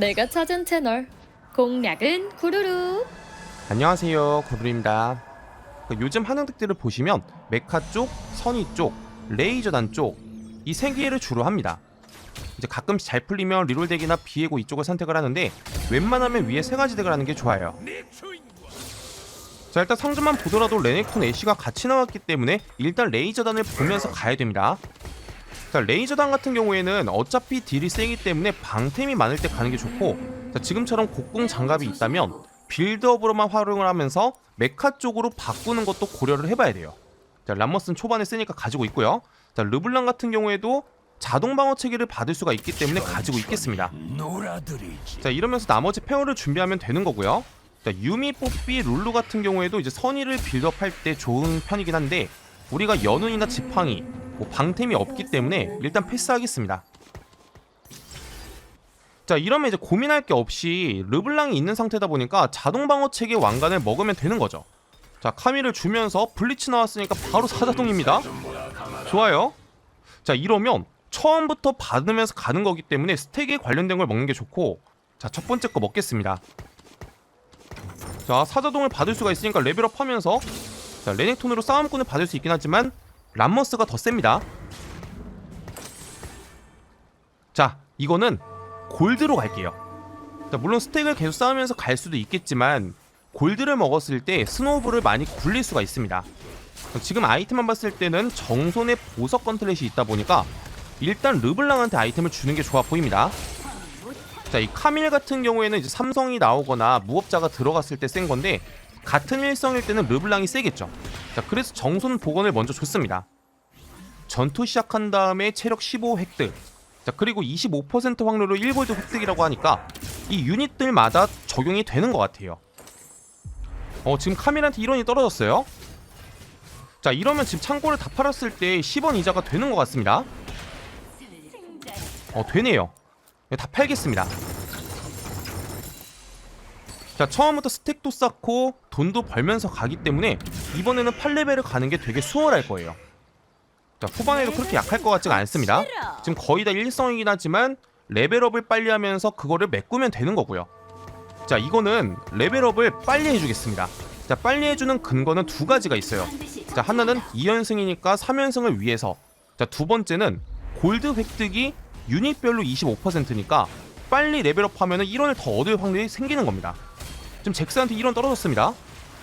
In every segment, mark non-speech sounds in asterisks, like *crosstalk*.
내가 찾은 채널. 공략은 구루루. 안녕하세요. 고드입니다. 요즘 한영택들을 보시면 메카 쪽, 선의 쪽, 레이저단 쪽 이 세 개를 주로 합니다. 이제 가끔씩 잘 풀리면 리롤 덱이나 비에고 이쪽을 선택을 하는데 웬만하면 위에 세 가지 덱을 하는 게 좋아요. 자 일단 상점만 보더라도 레넥톤 애쉬가 같이 나왔기 때문에 일단 레이저단을 보면서 가야 됩니다 자 레이저단 같은 경우에는 어차피 딜이 세기 때문에 방템이 많을 때 가는 게 좋고 자, 지금처럼 곡궁 장갑이 있다면 빌드업으로만 활용을 하면서 메카 쪽으로 바꾸는 것도 고려를 해봐야 돼요. 자, 람머스는 초반에 쓰니까 가지고 있고요. 자, 르블랑 같은 경우에도 자동 방어 체계를 받을 수가 있기 때문에 가지고 있겠습니다. 자, 이러면서 나머지 페어를 준비하면 되는 거고요. 자, 유미, 뽀삐, 룰루 같은 경우에도 이제 선의를 빌드업할 때 좋은 편이긴 한데 우리가 연운이나 지팡이, 뭐 방템이 없기 때문에 일단 패스하겠습니다. 자 이러면 이제 고민할 게 없이 르블랑이 있는 상태다 보니까 자동 방어 체계 왕관을 먹으면 되는 거죠. 자 카미를 주면서 블리치 나왔으니까 바로 사자동입니다. 좋아요. 자 이러면 처음부터 받으면서 가는 거기 때문에 스택에 관련된 걸 먹는 게 좋고 자 첫 번째 거 먹겠습니다. 자 사자동을 받을 수가 있으니까 레벨업 하면서 자 레넥톤으로 싸움꾼을 받을 수 있긴 하지만 람머스가 더 셉니다. 자 이거는 골드로 갈게요. 자, 물론 스택을 계속 쌓으면서 갈 수도 있겠지만 골드를 먹었을 때 스노우볼을 많이 굴릴 수가 있습니다. 지금 아이템만 봤을 때는 정손의 보석 건틀렛이 있다 보니까 일단 르블랑한테 아이템을 주는 게 좋아 보입니다. 자, 이 카밀 같은 경우에는 이제 삼성이 나오거나 무업자가 들어갔을 때 센 건데 같은 일성일 때는 르블랑이 세겠죠. 자, 그래서 정손 복원을 먼저 줬습니다. 전투 시작한 다음에 체력 15 획득, 자 그리고 25% 확률로 1골드 획득이라고 하니까 이 유닛들마다 적용이 되는 것 같아요. 어 지금 카밀한테 1원이 떨어졌어요. 자 이러면 지금 창고를 다 팔았을 때 10원 이자가 되는 것 같습니다. 어 되네요. 네, 다 팔겠습니다 자 처음부터 스택도 쌓고 돈도 벌면서 가기 때문에 이번에는 8레벨을 가는 게 되게 수월할 거예요. 자 후반에도 그렇게 약할 것 같지가 않습니다. 지금 거의 다 일성이긴 하지만 레벨업을 빨리 하면서 그거를 메꾸면 되는 거고요. 자 이거는 레벨업을 빨리 해주겠습니다. 자 빨리 해주는 근거는 두 가지가 있어요. 자 하나는 2연승이니까 3연승을 위해서. 자 두 번째는 골드 획득이 유닛별로 25%니까 빨리 레벨업 하면 1원을 더 얻을 확률이 생기는 겁니다 지금 잭스한테 1원 떨어졌습니다.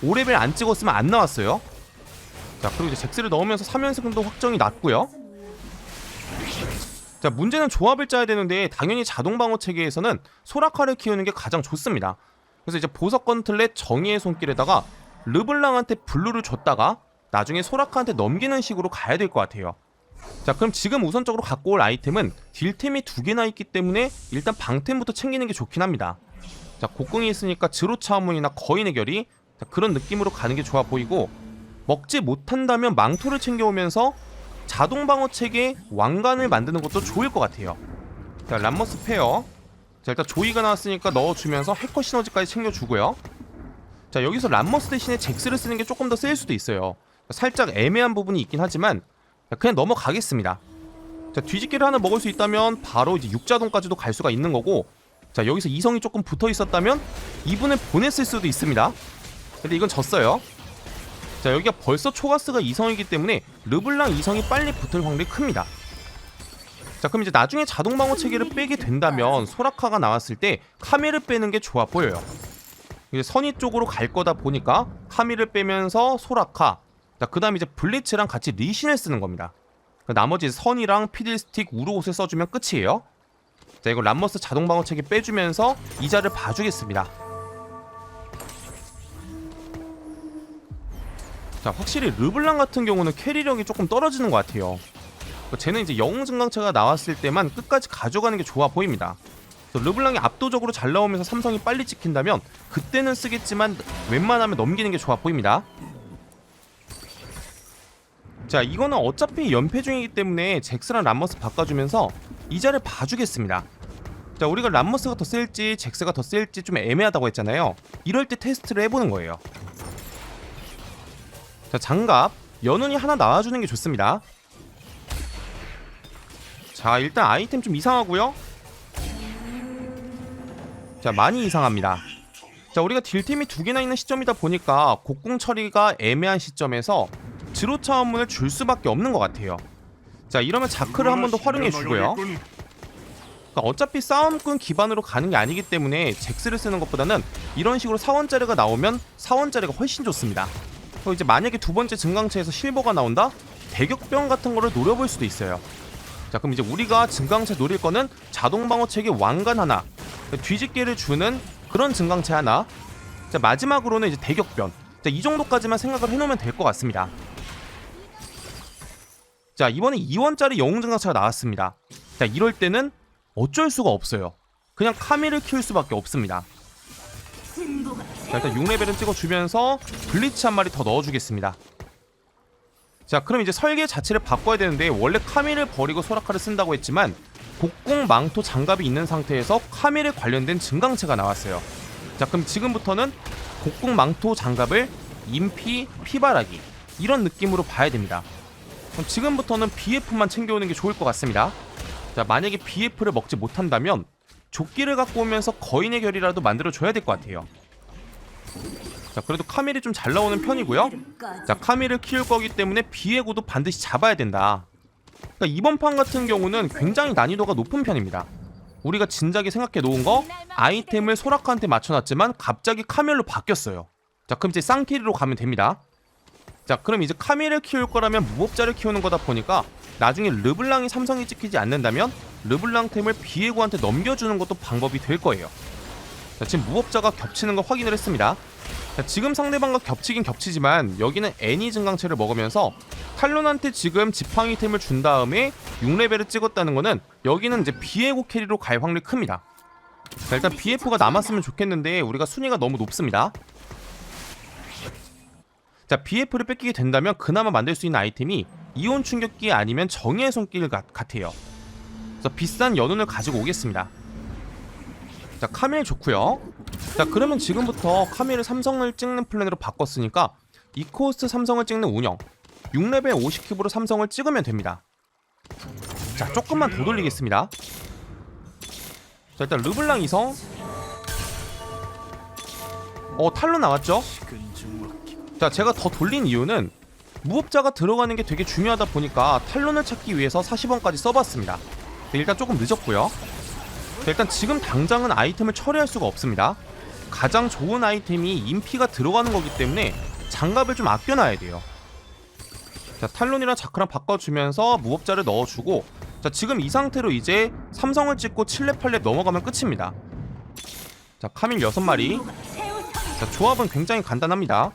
5레벨 안 찍었으면 안 나왔어요. 자 그리고 이제 잭스를 넣으면서 3연승도 확정이 났고요. 자 문제는 조합을 짜야 되는데 당연히 자동 방어 체계에서는 소라카를 키우는 게 가장 좋습니다. 그래서 이제 보석 건틀렛 정의의 손길에다가 르블랑한테 블루를 줬다가 나중에 소라카한테 넘기는 식으로 가야 될 것 같아요. 자 그럼 지금 우선적으로 갖고 올 아이템은 딜템이 두 개나 있기 때문에 일단 방템부터 챙기는 게 좋긴 합니다 자 곡궁이 있으니까 지로차문이나 거인의 결이 자, 그런 느낌으로 가는 게 좋아 보이고 먹지 못한다면 망토를 챙겨오면서 자동 방어 체계 왕관을 만드는 것도 좋을 것 같아요. 자, 람머스 페어. 자, 일단 조이가 나왔으니까 넣어주면서 해커 시너지까지 챙겨주고요. 자, 여기서 람머스 대신에 잭스를 쓰는 게 조금 더 셀 수도 있어요. 살짝 애매한 부분이 있긴 하지만 그냥 넘어가겠습니다. 자, 뒤집기를 하나 먹을 수 있다면 바로 이제 육자동까지도 갈 수가 있는 거고 자, 여기서 이성이 조금 붙어 있었다면 이분을 보냈을 수도 있습니다. 근데 이건 졌어요. 자 여기가 벌써 초가스가 이성이기 때문에 르블랑 이성이 빨리 붙을 확률이 큽니다 자 그럼 이제 나중에 자동 방어 체계를 빼게 된다면 소라카가 나왔을 때 카메를 빼는 게 좋아 보여요 이제 선의 쪽으로 갈 거다 보니까 카미를 빼면서 소라카 자그 다음에 이제 블리츠랑 같이 리신을 쓰는 겁니다 그 나머지 선이랑 피들스틱 우르옷을 써주면 끝이에요 자 이거 람머스 자동 방어 체계 빼주면서 이자를 봐주겠습니다. 자 확실히 르블랑 같은 경우는 캐리력이 조금 떨어지는 것 같아요. 쟤는 이제 영웅 증강체가 나왔을 때만 끝까지 가져가는 게 좋아 보입니다. 르블랑이 압도적으로 잘 나오면서 삼성이 빨리 찍힌다면 그때는 쓰겠지만 웬만하면 넘기는 게 좋아 보입니다. 자 이거는 어차피 연패 중이기 때문에 잭스랑 람머스 바꿔주면서 이자를 봐주겠습니다. 자 우리가 람머스가 더 셀지 잭스가 더 셀지 좀 애매하다고 했잖아요. 이럴 때 테스트를 해보는 거예요. 자 장갑. 연운이 하나 나와주는 게 좋습니다. 자 일단 아이템 좀 이상하고요. 자 많이 이상합니다. 자 우리가 딜템이 두 개나 있는 시점이다 보니까 곡궁 처리가 애매한 시점에서 지로 차원문을 줄 수밖에 없는 것 같아요. 자 이러면 자크를 한 번 더 활용해 주고요. 그러니까 어차피 싸움꾼 기반으로 가는 게 아니기 때문에 잭스를 쓰는 것보다는 이런 식으로 사원짜리가 나오면 사원짜리가 훨씬 좋습니다. 그리고 이제 만약에 두 번째 증강체에서 실버가 나온다? 대격병 같은 거를 노려볼 수도 있어요. 자 그럼 이제 우리가 증강체 노릴 거는 자동 방어 체계 왕관 하나, 뒤집개를 주는 그런 증강체 하나. 자 마지막으로는 이제 대격변. 자 이 정도까지만 생각을 해놓으면 될 것 같습니다. 자 이번에 2원짜리 영웅 증강체가 나왔습니다. 자 이럴 때는 어쩔 수가 없어요. 그냥 카미를 키울 수밖에 없습니다. 자 일단 6레벨은 찍어주면서 블리츠 한 마리 더 넣어주겠습니다. 자 그럼 이제 설계 자체를 바꿔야 되는데 원래 카미를 버리고 소라카를 쓴다고 했지만 곡궁 망토 장갑이 있는 상태에서 카밀에 관련된 증강체가 나왔어요. 자 그럼 지금부터는 곡궁 망토 장갑을 인피 피바라기 이런 느낌으로 봐야 됩니다. 그럼 지금부터는 BF만 챙겨오는 게 좋을 것 같습니다. 자 만약에 BF를 먹지 못한다면 조끼를 갖고 오면서 거인의 결이라도 만들어 줘야 될 것 같아요. 자 그래도 카밀이 좀 잘 나오는 편이고요. 자 카밀을 키울 거기 때문에 비에고도 반드시 잡아야 된다. 그러니까 이번 판 같은 경우는 굉장히 난이도가 높은 편입니다. 우리가 진작에 생각해 놓은 거 아이템을 소라카한테 맞춰놨지만 갑자기 카밀로 바뀌었어요. 자 그럼 이제 쌍키리로 가면 됩니다. 자 그럼 이제 카밀을 키울 거라면 무법자를 키우는 거다 보니까 나중에 르블랑이 삼성이 찍히지 않는다면 르블랑 템을 비에고한테 넘겨주는 것도 방법이 될 거예요. 자, 지금 무법자가 겹치는 거 확인을 했습니다. 자, 지금 상대방과 겹치긴 겹치지만 여기는 애니 증강체를 먹으면서 탈론한테 지금 지팡이 템을 준 다음에 6레벨을 찍었다는 거는 여기는 이제 비에고 캐리로 갈 확률이 큽니다. 자, 일단 BF가 남았으면 좋겠는데 우리가 순위가 너무 높습니다. 자, BF를 뺏기게 된다면 그나마 만들 수 있는 아이템이 이온 충격기 아니면 정의의 손길 같, 같아요. 그래서 비싼 연운을 가지고 오겠습니다. 자, 카밀 좋고요. 자, 그러면 지금부터 카밀을 삼성을 찍는 플랜으로 바꿨으니까 이코스트 삼성을 찍는 운영 6레벨 50큐브로 삼성을 찍으면 됩니다. 자, 조금만 더 돌리겠습니다. 자, 일단 르블랑 이성 어, 탈로 나왔죠? 자, 제가 더 돌린 이유는 무법자가 들어가는 게 되게 중요하다 보니까 탈론을 찾기 위해서 40원까지 써봤습니다. 네, 일단 조금 늦었고요. 자, 일단 지금 당장은 아이템을 처리할 수가 없습니다. 가장 좋은 아이템이 인피가 들어가는 거기 때문에 장갑을 좀 아껴놔야 돼요. 자 탈론이랑 자크랑 바꿔주면서 무법자를 넣어주고 자 지금 이 상태로 이제 삼성을 찍고 7렙 8렙 넘어가면 끝입니다. 자 카밀 6마리 자 조합은 굉장히 간단합니다.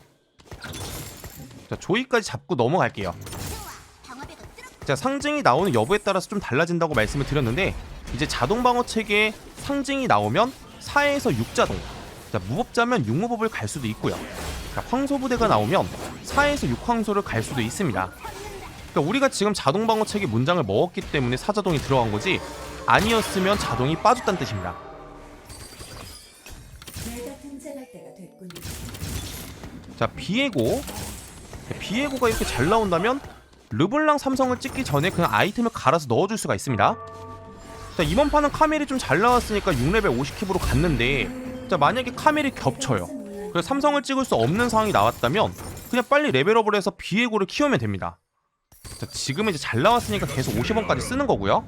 자 조이까지 잡고 넘어갈게요. 자 상징이 나오는 여부에 따라서 좀 달라진다고 말씀을 드렸는데 이제 자동 방어 체계에 상징이 나오면 4에서 6자동 자 무법자면 6무법을 갈 수도 있고요 자 황소부대가 나오면 4에서 6황소를 갈 수도 있습니다 그러니까 우리가 지금 자동 방어 체계 문장을 먹었기 때문에 사자동이 들어간 거지 아니었으면 자동이 빠졌다는 뜻입니다. 자 비에고 비에고가 이렇게 잘 나온다면 르블랑 삼성을 찍기 전에 그냥 아이템을 갈아서 넣어줄 수가 있습니다. 자 이번 판은 카멜이 좀 잘 나왔으니까 6레벨 50킵으로 갔는데 자 만약에 카멜이 겹쳐요. 그래서 삼성을 찍을 수 없는 상황이 나왔다면 그냥 빨리 레벨업을 해서 비에고를 키우면 됩니다. 자 지금은 이제 잘 나왔으니까 계속 50원까지 쓰는 거고요.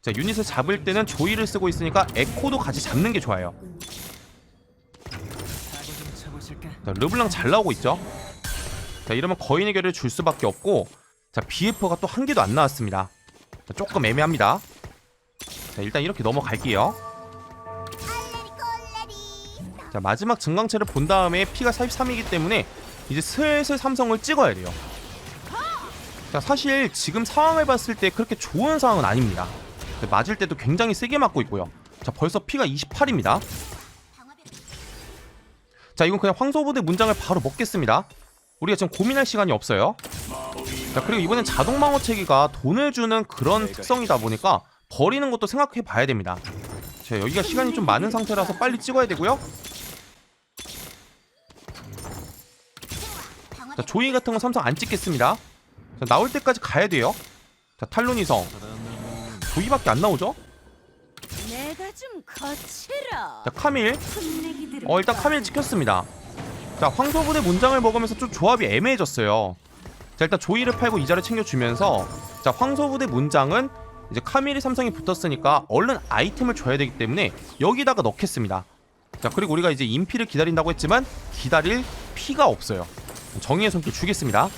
자 유닛을 잡을 때는 조이를 쓰고 있으니까 에코도 같이 잡는 게 좋아요. 자 르블랑 잘 나오고 있죠 자 이러면 거인의 결을 줄 수밖에 없고 자 BF가 또 한 개도 안 나왔습니다. 자, 조금 애매합니다. 자 일단 이렇게 넘어갈게요. 자 마지막 증강체를 본 다음에 피가 43이기 때문에 이제 슬슬 삼성을 찍어야 돼요. 자 사실 지금 상황을 봤을 때 그렇게 좋은 상황은 아닙니다. 맞을 때도 굉장히 세게 맞고 있고요. 자 벌써 피가 28입니다. 자 이건 그냥 황소부대 문장을 바로 먹겠습니다 우리가 지금 고민할 시간이 없어요. 자 그리고 이번엔 자동 방어 체계가 돈을 주는 그런 특성이다 보니까 버리는 것도 생각해 봐야 됩니다. 자 여기가 시간이 좀 많은 상태라서 빨리 찍어야 되고요. 자 조이 같은 건 삼성 안 찍겠습니다. 자 나올 때까지 가야 돼요. 자 탈론이성. 조이밖에 안 나오죠? 자 카밀. 어 일단 카밀 찍혔습니다 자 황소부대 문장을 먹으면서 좀 조합이 애매해졌어요. 자 일단 조이를 팔고 이자를 챙겨주면서 자 황소부대 문장은 이제 카밀이 삼성이 붙었으니까 얼른 아이템을 줘야 되기 때문에 여기다가 넣겠습니다. 자 그리고 우리가 이제 인피를 기다린다고 했지만 기다릴 피가 없어요. 정의의 손길 주겠습니다.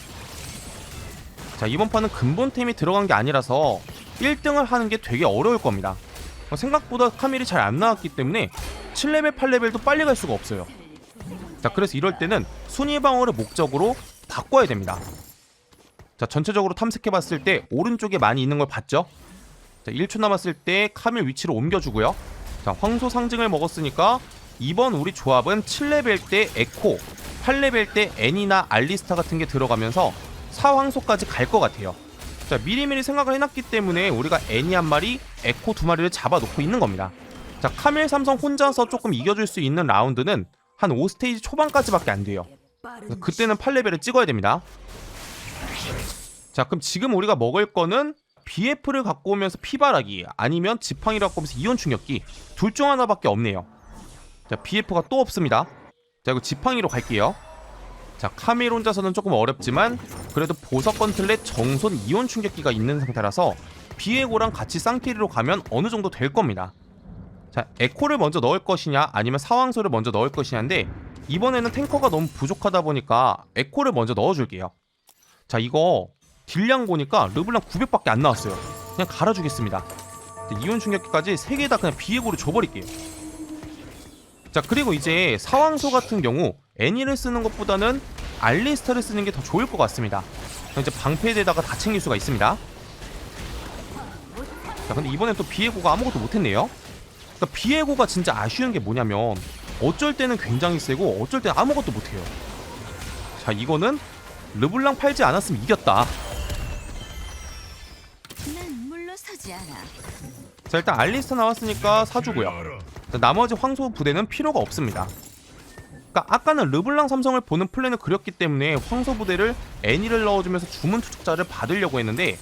자 이번 판은 근본템이 들어간 게 아니라서 1등을 하는 게 되게 어려울 겁니다. 어, 생각보다 카밀이 잘 안 나왔기 때문에 7레벨 8레벨도 빨리 갈 수가 없어요 자 그래서 이럴 때는 순위 방어를 목적으로 바꿔야 됩니다. 자 전체적으로 탐색해봤을 때 오른쪽에 많이 있는 걸 봤죠? 자 1초 남았을 때 카밀 위치를 옮겨주고요. 자 황소 상징을 먹었으니까 이번 우리 조합은 7레벨 때 에코 8레벨 때 애니나 알리스타 같은 게 들어가면서 사황소까지 갈 것 같아요. 자 미리미리 생각을 해놨기 때문에 우리가 애니 한 마리 에코 두 마리를 잡아놓고 있는 겁니다. 자 카밀 삼성 혼자서 조금 이겨줄 수 있는 라운드는 한 5스테이지 초반까지밖에 안 돼요. 그때는 8레벨을 찍어야 됩니다. 자 그럼 지금 우리가 먹을 거는 BF를 갖고 오면서 피바라기 아니면 지팡이를 갖고 오면서 이온 충격기. 둘 중 하나밖에 없네요. 자 BF가 또 없습니다. 자 이거 지팡이로 갈게요. 자 카밀 혼자서는 조금 어렵지만 그래도 보석 건틀렛 정손 이온 충격기가 있는 상태라서 비에고랑 같이 쌍키리로 가면 어느 정도 될 겁니다 자 에코를 먼저 넣을 것이냐 아니면 사왕소를 먼저 넣을 것이냐인데 이번에는 탱커가 너무 부족하다 보니까 에코를 먼저 넣어줄게요. 자 이거 딜량 보니까 르블랑 900밖에 안 나왔어요. 그냥 갈아주겠습니다. 자, 이온 충격기까지 3개 다 그냥 비에고로 줘버릴게요. 자 그리고 이제 사왕소 같은 경우 애니를 쓰는 것보다는 알리스타를 쓰는 게 더 좋을 것 같습니다. 이제 방패에다가 다 챙길 수가 있습니다. 자 근데 이번엔 또 비에고가 아무것도 못했네요 그러니까 비에고가 진짜 아쉬운 게 뭐냐면 어쩔 때는 굉장히 세고 어쩔 때는 아무것도 못해요. 자 이거는 르블랑 팔지 않았으면 이겼다. 난 물러서지 않아. 자 일단 알리스타 나왔으니까 사주고요. 자, 나머지 황소 부대는 필요가 없습니다. 그러니까 아까는 르블랑 삼성을 보는 플랜을 그렸기 때문에 황소 부대를 애니를 넣어주면서 주문 투척자를 받으려고 했는데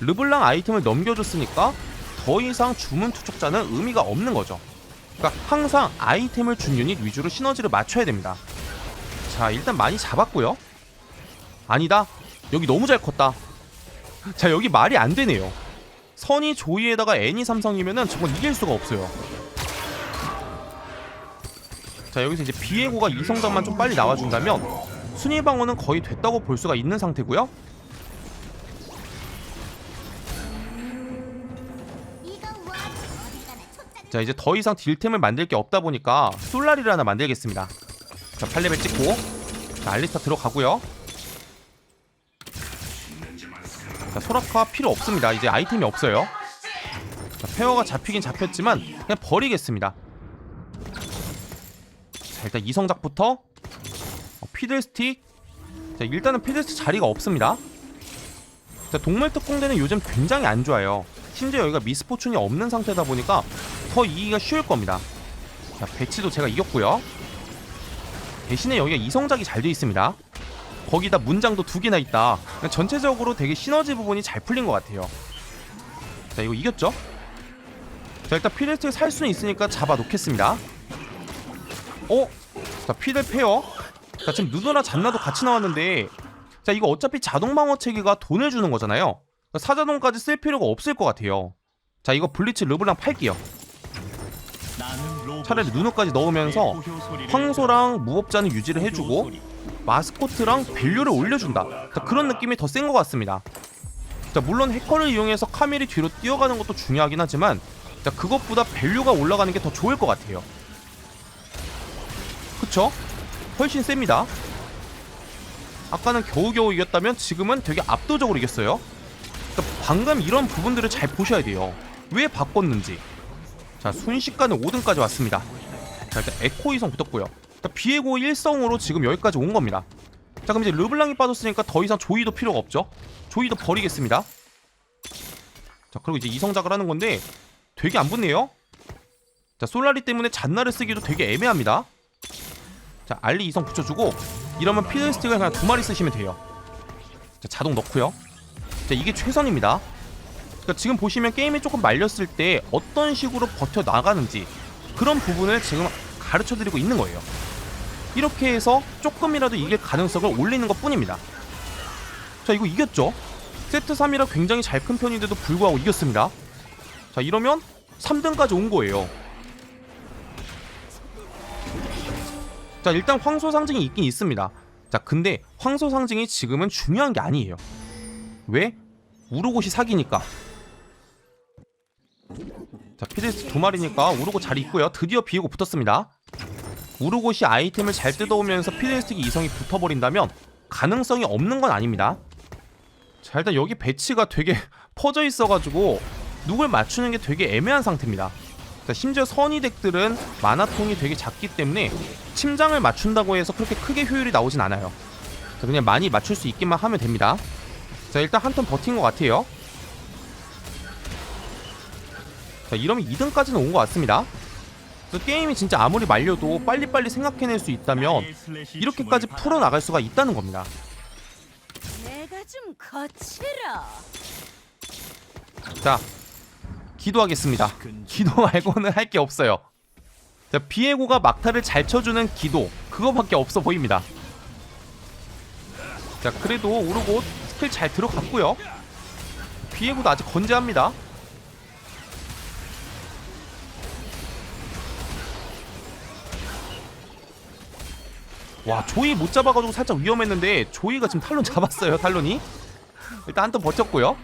르블랑 아이템을 넘겨줬으니까 더 이상 주문 투척자는 의미가 없는 거죠. 그러니까 항상 아이템을 준 유닛 위주로 시너지를 맞춰야 됩니다. 자 일단 많이 잡았고요. 아니다. 여기 너무 잘 컸다. 자 여기 말이 안 되네요. 선이 조이에다가 애니 삼성이면은 저건 이길 수가 없어요. 자 여기서 이제 비에고가 이성장만 좀 빨리 나와준다면 순위 방어는 거의 됐다고 볼 수가 있는 상태고요. 자 이제 더 이상 딜템을 만들 게 없다 보니까 솔라리를 하나 만들겠습니다. 자 8레벨 찍고 자 알리스타 들어가고요. 자 소라카 필요 없습니다. 이제 아이템이 없어요. 자, 페어가 잡히긴 잡혔지만 그냥 버리겠습니다. 자 일단 이성작부터 어, 피들스틱 자 일단은 피들스틱 자리가 없습니다. 자 동물 특공대는 요즘 굉장히 안 좋아요. 심지어 여기가 미스포춘이 없는 상태다 보니까 더 이기가 쉬울 겁니다. 자 배치도 제가 이겼고요. 대신에 여기가 이성작이 잘 돼 있습니다. 거기다 문장도 두 개나 있다. 전체적으로 되게 시너지 부분이 잘 풀린 것 같아요. 자 이거 이겼죠? 자 일단 피들스틱 살 수는 있으니까 잡아 놓겠습니다. 어? 자 피들 페어. 자 지금 누누나 잔나도 같이 나왔는데 자 이거 어차피 자동 방어 체계가 돈을 주는 거잖아요. 사자동까지 쓸 필요가 없을 것 같아요. 자 이거 블리츠 르블랑 팔게요. 차라리 누누까지 넣으면서 황소랑 무법자는 유지를 해주고 마스코트랑 밸류를 올려준다. 자, 그런 느낌이 더 센 것 같습니다. 자, 물론 해커를 이용해서 카밀이 뒤로 뛰어가는 것도 중요하긴 하지만 자, 그것보다 밸류가 올라가는 게 더 좋을 것 같아요. 그쵸? 훨씬 셉니다. 아까는 겨우겨우 이겼다면 지금은 되게 압도적으로 이겼어요. 그러니까 방금 이런 부분들을 잘 보셔야 돼요. 왜 바꿨는지. 자, 순식간에 5등까지 왔습니다. 자, 일단 에코 이성 붙었고요. 자, 비에고 1성으로 지금 여기까지 온 겁니다. 자, 그럼 이제 르블랑이 빠졌으니까 더 이상 조이도 필요가 없죠. 조이도 버리겠습니다. 자, 그리고 이제 이성작을 하는 건데 되게 안 붙네요. 자, 솔라리 때문에 잔나를 쓰기도 되게 애매합니다. 자, 알리 이성 붙여주고 이러면 피들스틱을 그냥 두 마리 쓰시면 돼요. 자, 자동 넣고요. 자, 이게 최선입니다. 그러니까 지금 보시면 게임이 조금 말렸을 때 어떤 식으로 버텨 나가는지 그런 부분을 지금 가르쳐 드리고 있는 거예요. 이렇게 해서 조금이라도 이길 가능성을 올리는 것 뿐입니다. 자, 이거 이겼죠? 세트 3이라 굉장히 잘 큰 편인데도 불구하고 이겼습니다. 자, 이러면 3등까지 온 거예요. 자, 일단 황소 상징이 있긴 있습니다. 자, 근데 황소 상징이 지금은 중요한 게 아니에요. 왜? 우르곳이 사기니까. 자, 피데스 두 마리니까 우르고 잘 있고요. 드디어 비에고 붙었습니다. 우르곳이 아이템을 잘 뜯어오면서 피데스틱이 이성이 붙어버린다면 가능성이 없는 건 아닙니다. 자, 일단 여기 배치가 되게 *laughs* 퍼져 있어가지고 누굴 맞추는 게 되게 애매한 상태입니다. 자, 심지어 선의 덱들은 마나통이 되게 작기 때문에 침장을 맞춘다고 해서 그렇게 크게 효율이 나오진 않아요. 자, 그냥 많이 맞출 수 있기만 하면 됩니다. 자, 일단 한 턴 버틴 것 같아요. 자, 이러면 2등까지는 온 것 같습니다. 그래서 게임이 진짜 아무리 말려도 빨리빨리 생각해낼 수 있다면 이렇게까지 풀어나갈 수가 있다는 겁니다. 내가 좀 거칠어. 자, 기도하겠습니다. 기도 말고는 할 게 없어요. 자, 비에고가 막타를 잘 쳐주는 기도 그거밖에 없어 보입니다. 자, 그래도 오르고 스킬 잘 들어갔고요. 비에고도 아직 건재합니다. 와, 조이 못 잡아가지고 살짝 위험했는데 조이가 지금 탈론 잡았어요, 탈론이. 일단 한 턴 버텼고요.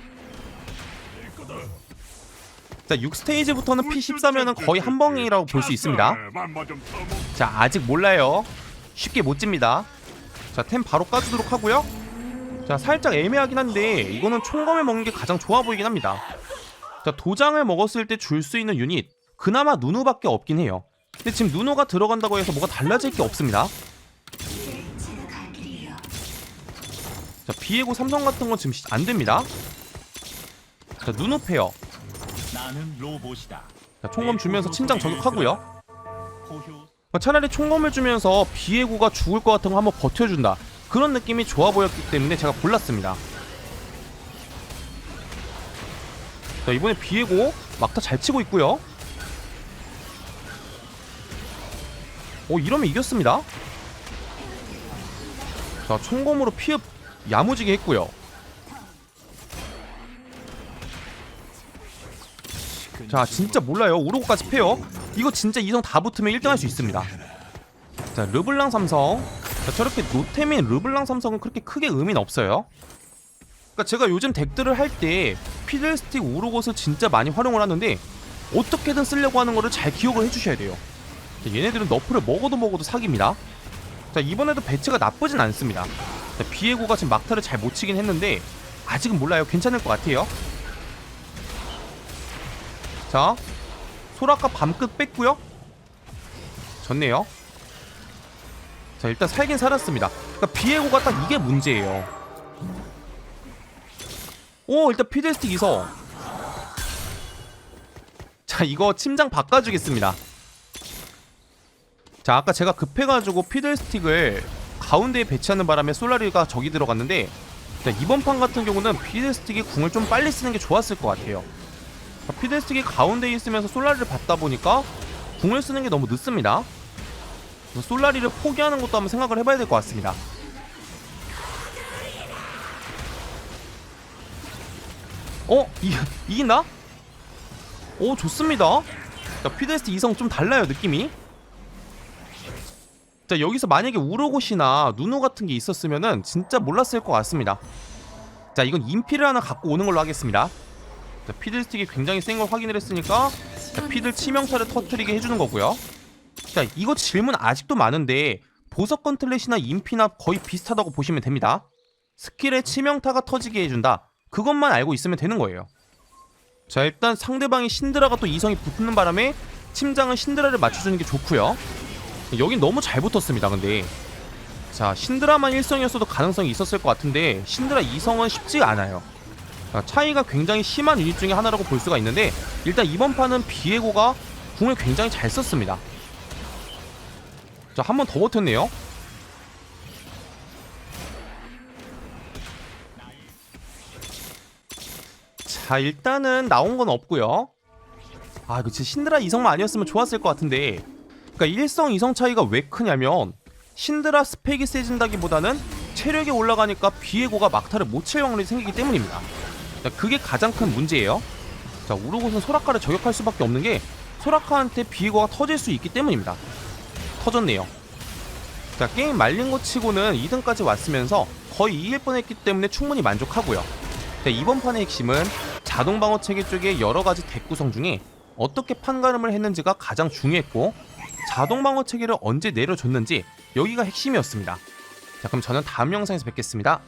자, 6스테이지부터는 P14면은 거의 한 방이라고 볼 수 있습니다. 자, 아직 몰라요. 쉽게 못 집니다. 자, 템 바로 까주도록 하고요. 자, 살짝 애매하긴 한데 이거는 총검을 먹는 게 가장 좋아 보이긴 합니다. 자, 도장을 먹었을 때 줄 수 있는 유닛 그나마 누누밖에 없긴 해요. 근데 지금 누누가 들어간다고 해서 뭐가 달라질 게 없습니다. 자, 비에고 삼성 같은 건 지금 안 됩니다. 자, 누누 페어. 나는 로봇이다. 자, 총검 주면서 침장 저격하고요. 어, 차라리 총검을 주면서 비에고가 죽을 것 같은 거 한번 버텨준다 그런 느낌이 좋아 보였기 때문에 제가 골랐습니다 자 이번에 비에고 막타 잘 치고 있고요 오 이러면 이겼습니다 자 총검으로 피흡 야무지게 했고요. 자 진짜 몰라요. 우르고까지 패요. 이거 진짜 이성 다 붙으면 1등 할 수 있습니다. 자 르블랑 삼성. 자, 저렇게 노템인 르블랑 삼성은 그렇게 크게 의미는 없어요. 그러니까 제가 요즘 덱들을 할 때 피들스틱 우르곳을 진짜 많이 활용을 하는데 어떻게든 쓰려고 하는 거를 잘 기억을 해주셔야 돼요. 자, 얘네들은 너프를 먹어도 먹어도 사기입니다 자 이번에도 배치가 나쁘진 않습니다. 자, 비에고가 지금 막타를 잘 못 치긴 했는데 아직은 몰라요. 괜찮을 것 같아요. 자 소라카 밤끝 뺐고요. 졌네요. 자 일단 살긴 살았습니다. 그러니까 비에고가 딱 이게 문제예요. 오 일단 피델스틱 이성 자 이거 침장 바꿔주겠습니다 자 아까 제가 급해가지고 피델스틱을 가운데에 배치하는 바람에 솔라리가 저기 들어갔는데 자, 이번 판 같은 경우는 피델스틱이 궁을 좀 빨리 쓰는 게 좋았을 것 같아요. 자, 피델스틱이 가운데에 있으면서 솔라리를 받다 보니까 궁을 쓰는 게 너무 늦습니다. 솔라리를 포기하는 것도 한번 생각을 해봐야 될 것 같습니다. 어? 이, 이긴다? 오 좋습니다. 자 피데스트 이성 좀 달라요 느낌이 자 여기서 만약에 우르곳이나 누누 같은 게 있었으면은 진짜 몰랐을 것 같습니다. 자 이건 인피를 하나 갖고 오는 걸로 하겠습니다. 자 피들스틱이 굉장히 센 걸 확인을 했으니까 자, 피들 치명타를 터트리게 해주는 거고요. 자 이거 질문 아직도 많은데 보석 건틀렛이나 인피나 거의 비슷하다고 보시면 됩니다. 스킬에 치명타가 터지게 해준다. 그것만 알고 있으면 되는 거예요. 자 일단 상대방이 신드라가 또 이성이 붙는 바람에 침장은 신드라를 맞춰주는 게 좋고요 여긴 너무 잘 붙었습니다 근데. 자 신드라만 1성이었어도 가능성이 있었을 것 같은데 신드라 2성은 쉽지가 않아요. 자, 차이가 굉장히 심한 유닛 중에 하나라고 볼 수가 있는데 일단 이번 판은 비에고가 궁을 굉장히 잘 썼습니다. 자 한 번 더 버텼네요. 자자 일단은 나온 건 없고요. 아 진짜 신드라 이성만 아니었으면 좋았을 것 같은데 그러니까 일성 이성 차이가 왜 크냐면 신드라 스펙이 세진다기보다는 체력이 올라가니까 비에고가 막타를 못칠 확률이 생기기 때문입니다. 자, 그게 가장 큰 문제예요. 자 우르곳은 소라카를 저격할 수밖에 없는 게 소라카한테 비에고가 터질 수 있기 때문입니다. 터졌네요. 자 게임 말린 거 치고는 2등까지 왔으면서 거의 이길 뻔했기 때문에 충분히 만족하고요. 자, 이번 판의 핵심은 자동 방어 체계 쪽의 여러 가지 덱 구성 중에 어떻게 판가름을 했는지가 가장 중요했고 자동 방어 체계를 언제 내려줬는지 여기가 핵심이었습니다. 자 그럼 저는 다음 영상에서 뵙겠습니다.